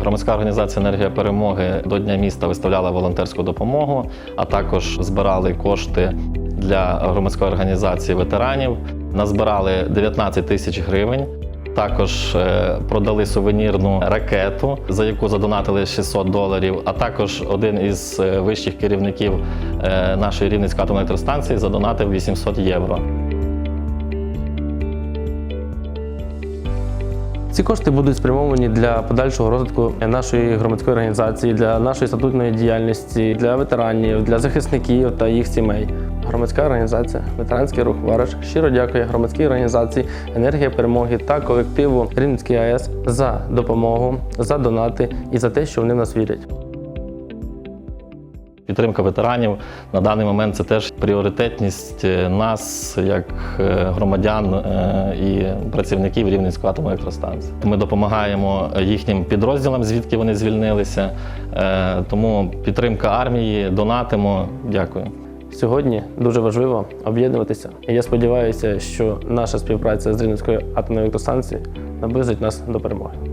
Громадська організація Енергія перемоги до Дня міста виставляла волонтерську допомогу, а також збирали кошти для громадської організації ветеранів. Назбирали 19 тисяч гривень. Також е, продали сувенірну ракету, за яку задонатили 600 доларів. А також один із е, вищих керівників е, нашої Рівненської атомної електростанції задонатив 800 євро. Ці кошти будуть спрямовані для подальшого розвитку нашої громадської організації, для нашої статутної діяльності, для ветеранів, для захисників та їх сімей. Громадська організація Ветеранський рух Вараш щиро дякує громадській організації Енергія перемоги та колективу Рівненський АЕС за допомогу, за донати і за те, що вони в нас вірять. Підтримка ветеранів на даний момент це теж пріоритетність е, нас, як е, громадян е, і працівників Рівненської атомної електростанції. Ми допомагаємо їхнім підрозділам, звідки вони звільнилися. Тому підтримка армії, донатимо. Дякую. Сьогодні дуже важливо об'єднуватися. І я сподіваюся, що наша співпраця з Рівненською атомною електростанцією наблизить нас до перемоги.